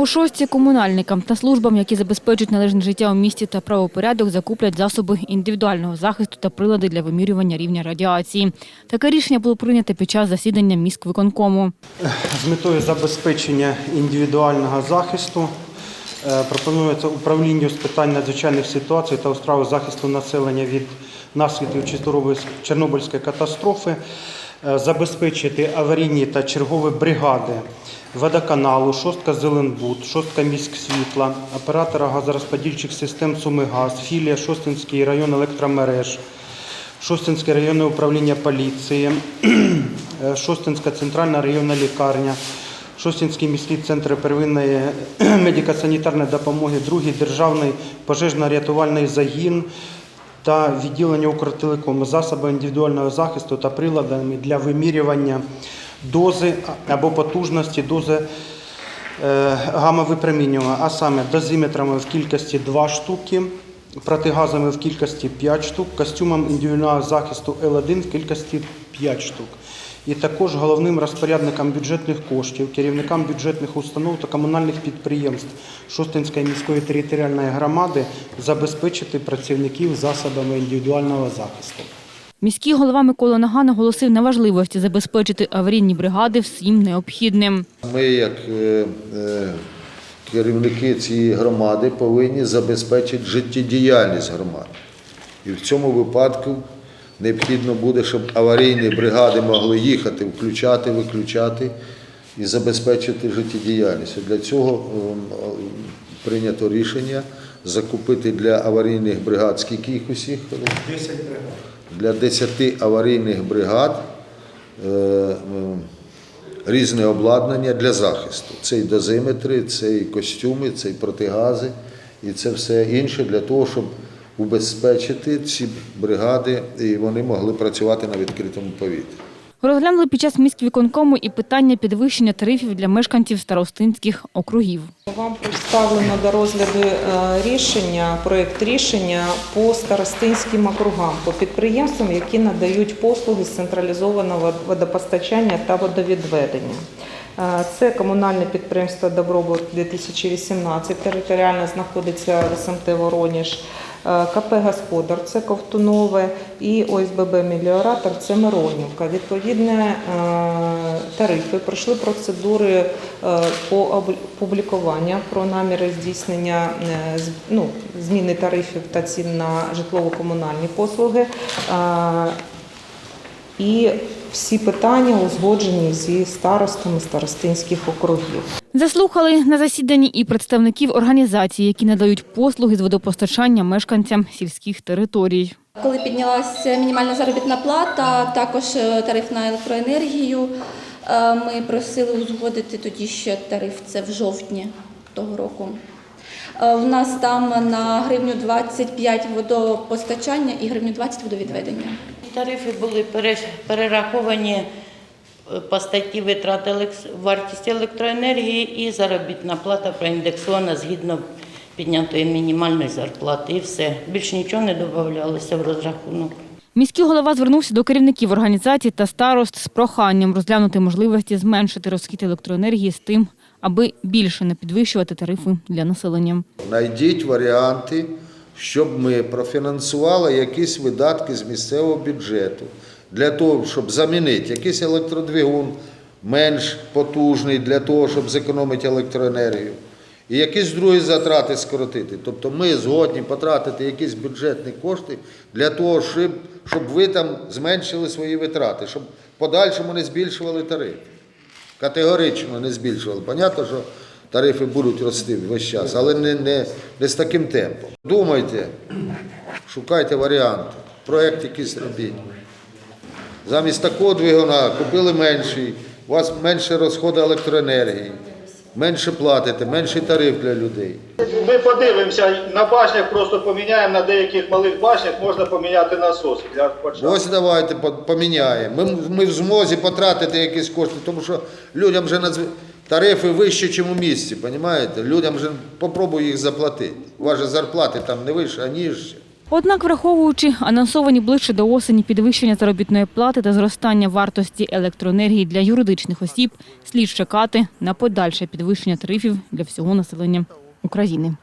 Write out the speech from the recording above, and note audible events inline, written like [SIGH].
У шостці комунальникам та службам, які забезпечують належне життя у місті та правопорядок, закуплять засоби індивідуального захисту та прилади для вимірювання рівня радіації. Таке рішення було прийнято під час засідання міськвиконкому. З метою забезпечення індивідуального захисту е, пропонується управлінню з питань надзвичайних ситуацій та у захисту населення від наслідків Чорнобиль- Чорнобильської катастрофи е, забезпечити аварійні та чергові бригади водоканалу, шостка Зеленбуд, шостка міськсвітла, оператора газорозподільчих систем Сумигаз, філія Шостинський район електромереж, Шостинське районне управління поліції, [CLEARS THROAT] Шостинська центральна районна лікарня, Шостинський міський центр первинної [CLEARS THROAT] медико-санітарної допомоги, другий державний пожежно-рятувальний загін та відділення Укртелекому засоби індивідуального захисту та приладами для вимірювання дози або потужності дози е, гамма-випромінювання, а саме дозиметрами в кількості 2 штуки, протигазами в кількості 5 штук, костюмом індивідуального захисту Л1 в кількості 5 штук. І також головним розпорядникам бюджетних коштів, керівникам бюджетних установ та комунальних підприємств Шостинської міської територіальної громади забезпечити працівників засобами індивідуального захисту. Міський голова Микола Наган наголосив на важливості забезпечити аварійні бригади всім необхідним. Ми, як е, е, керівники цієї громади, повинні забезпечити життєдіяльність громади. І в цьому випадку необхідно буде, щоб аварійні бригади могли їхати, включати, виключати і забезпечити життєдіяльність. Для цього ем, прийнято рішення закупити для аварійних бригад скільки їх усіх? 10 бригад. Для 10 аварійних бригад е, різне обладнання для захисту. Це і дозиметри, це і костюми, це і протигази, і це все інше для того, щоб убезпечити ці бригади, і вони могли працювати на відкритому повітрі. Розглянули під час міськвиконкому і питання підвищення тарифів для мешканців старостинських округів. Вам представлено до розгляду е, рішення, проєкт рішення по старостинським округам, по підприємствам, які надають послуги з централізованого водопостачання та водовідведення. Е, Це комунальне підприємство Добробут 2018, територіально знаходиться в СМТ Вороніж, КП Господар, це Ковтунове і ОСББ Меліоратор, це Миронівка. Відповідне е, тарифи пройшли процедури е, по опублікування про наміри здійснення е, ну, зміни тарифів та цін на житлово-комунальні послуги. Е, І всі питання узгоджені зі старостами старостинських округів. Заслухали на засіданні і представників організацій, які надають послуги з водопостачання мешканцям сільських територій. Коли піднялася мінімальна заробітна плата, також е, тариф на електроенергію, е, ми просили узгодити тоді ще тариф, це в жовтні того року. Е, У нас там на гривню 25 водопостачання і гривню 20 водовідведення. Тарифи були перераховані е, по статті витрат вартість електроенергії і заробітна плата проіндексована згідно піднятої мінімальної зарплати. І все. Більше нічого не додавалося в розрахунок. Міський голова звернувся до керівників організацій та старост з проханням розглянути можливості зменшити розхід електроенергії з тим, аби більше не підвищувати тарифи для населення. Найдіть варіанти, щоб ми профінансували якісь видатки з місцевого бюджету для того, щоб замінити якийсь електродвигун менш потужний для того, щоб зекономити електроенергію. І якісь другі затрати скоротити. Тобто ми згодні потратити якісь бюджетні кошти для того, щоб, щоб ви там зменшили свої витрати, щоб подальшому не збільшували тарифи. Категорично не збільшували. Понятно, що тарифи будуть рости весь час, але не, не, не з таким темпом. Думайте, шукайте варіанти, проєкт якийсь робіть. Замість такого двигуна купили менший, у вас менше розходу електроенергії, менше платите, менший тариф для людей. Ми подивимося, на башнях просто поміняємо, на деяких малих башнях можна поміняти насоси для початку. Ось давайте поміняємо. Ми, ми в змозі потратити якісь кошти, тому що людям вже надзв... тарифи вищі, ніж у місті, розумієте? Людям же попробуй їх заплатити. У вас же зарплати там не вище, а ніжче. Однак, враховуючи анонсовані ближче до осені підвищення заробітної плати та зростання вартості електроенергії для юридичних осіб, слід чекати на подальше підвищення тарифів для всього населення України.